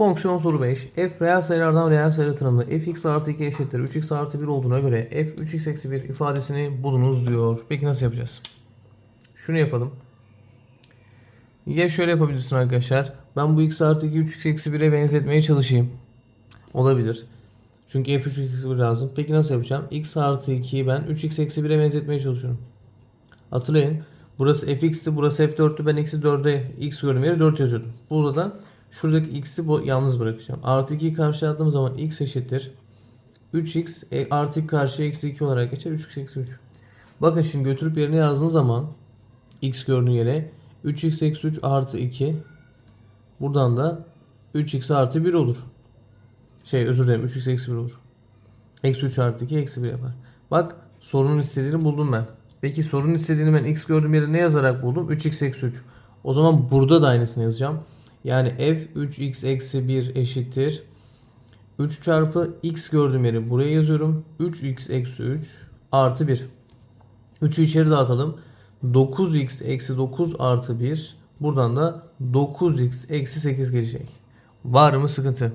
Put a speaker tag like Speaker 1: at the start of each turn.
Speaker 1: Fonksiyon soru 5. F reel sayılardan reel sayılar tanımlı fx artı 2 eşittir 3x artı 1 olduğuna göre f 3x eksi 1 ifadesini bulunuz diyor. Peki nasıl yapacağız? Şunu yapalım. Ya şöyle yapabilirsin arkadaşlar. Ben bu x artı 2 3x eksi 1'e benzetmeye çalışayım. Olabilir. Çünkü f 3x eksi 1 lazım. Peki nasıl yapacağım? x artı 2'yi ben 3x eksi 1'e benzetmeye çalışıyorum. Hatırlayın. Burası fx'ti, burası f4'tü. Ben eksi 4'e x gördüğüm yere 4 yazıyordum. Burada da şuradaki x'i yalnız bırakacağım. Artı 2'yi karşıya attığım zaman x eşittir. 3x e, artı 2 karşıya eksi 2 olarak geçer. 3x eksi 3. Bakın şimdi götürüp yerine yazdığın zaman x gördüğün yere 3x eksi 3 artı 2 buradan da 3x artı 1 olur. Şey özür dilerim 3x eksi 1 olur. Eksi 3 artı 2 eksi 1 yapar. Bak sorunun istediğini buldum ben. Peki sorunun istediğini ben x gördüğüm yere ne yazarak buldum? 3x eksi 3. O zaman burada da aynısını yazacağım. Yani f 3x eksi 1 eşittir. 3 çarpı x gördüğüm yeri buraya yazıyorum. 3x eksi 3 artı 1. 3'ü içeri dağıtalım. 9x eksi 9 artı 1. Buradan da 9x eksi 8 gelecek. Var mı sıkıntı?